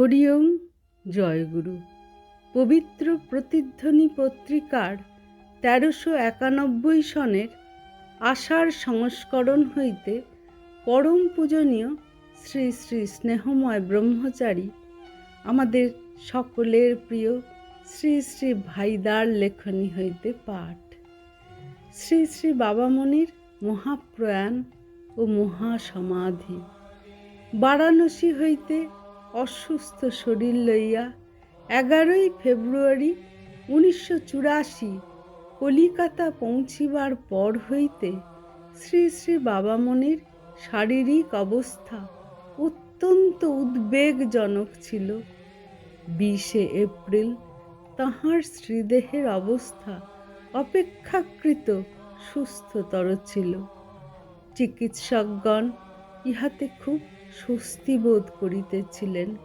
হরিওম জয়গুরু। পবিত্র প্রতিধ্বনি পত্রিকার তেরোশো একানব্বই সনের আষাঢ় সংস্করণ হইতে পরম পূজনীয় শ্রী শ্রী স্নেহময় ব্রহ্মচারী, আমাদের সকলের প্রিয় শ্রী শ্রী ভাইদার লেখনী হইতে পাঠ। শ্রী শ্রী বাবামণির মহাপ্রয়াণ ও মহাসমাধি। বারাণসী হইতে অসুস্থ শরীর লইয়া এগারোই ফেব্রুয়ারি উনিশশো চুরাশি কলিকাতা পৌঁছিবার পর হইতে শ্রী শ্রী বাবামণির শারীরিক অবস্থা অত্যন্ত উদ্বেগজনক ছিল। বিশে এপ্রিল তাহার শ্রীদেহের অবস্থা অপেক্ষাকৃত সুস্থতর ছিল। চিকিৎসকগণ ইহাতে খুব স্বস্তি বোধ করিতেছিলেন।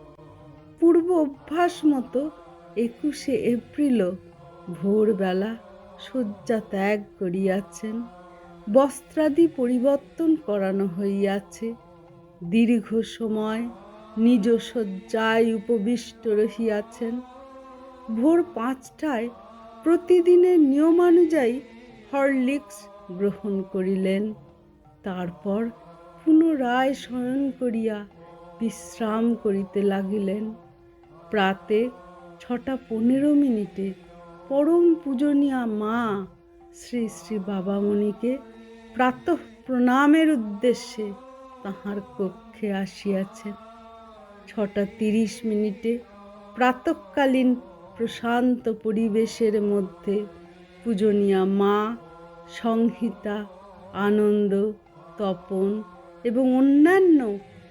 পূর্ব অভ্যাস মতো একুশে এপ্রিলও ভোরবেলা শয্যা ত্যাগ করিয়াছেন। বস্ত্রাদি পরিবর্তন করানো হইয়াছে। দীর্ঘ সময় নিজ শয্যায় উপবিষ্ট রহিয়াছেন। ভোর পাঁচটায় প্রতিদিনের নিয়মানুযায়ী হরলিক্স গ্রহণ করিলেন। তারপর পুনরায় শয়ন করিয়া বিশ্রাম করিতে লাগিলেন। প্রাতে ছটা পনেরো মিনিটে পরম পূজনীয়া মা শ্রী শ্রী বাবামণিকে প্রাতঃ প্রণামের উদ্দেশ্যে তাহার কক্ষে আসিয়াছেন। ছটা তিরিশ মিনিটে প্রাতঃকালীন প্রশান্ত পরিবেশের মধ্যে পূজনীয়া মা, সংহিতা, আনন্দ, তপন এবং অন্যান্য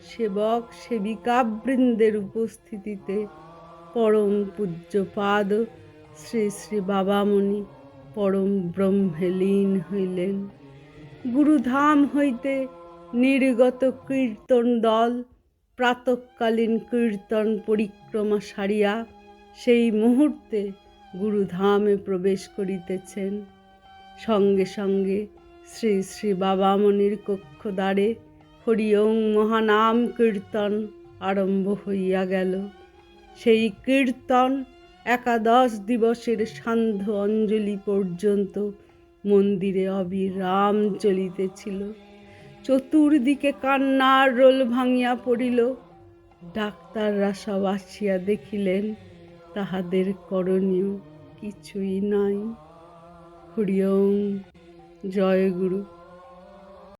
সেবক সেবিকাবৃন্দের উপস্থিতিতে পরম পূজ্যপাদ শ্রী শ্রী বাবামণি পরম ব্রহ্মে লীন হইলেন। গুরুধাম হইতে নির্গত কীর্তন দল, প্রাতকালীন কীর্তন পরিক্রমা সারিয়া সেই মুহূর্তে গুরুধামে প্রবেশ করিতেছেন। সঙ্গে সঙ্গে শ্রী শ্রী বাবামণির কক্ষদ্বারে হরিওং মহানাম কীর্তন আরম্ভ হইয়া গেল। সেই কীর্তন একাদশ দিবসের সান্ধ্য অঞ্জলি পর্যন্ত মন্দিরে অবিরাম চলিতেছিল। চতুর্দিকে কান্নার রোল ভাঙিয়া পড়িল। ডাক্তাররা সব আসিয়া দেখিলেন, তাহাদের করণীয় কিছুই নাই। হরিওম জয় গুরু।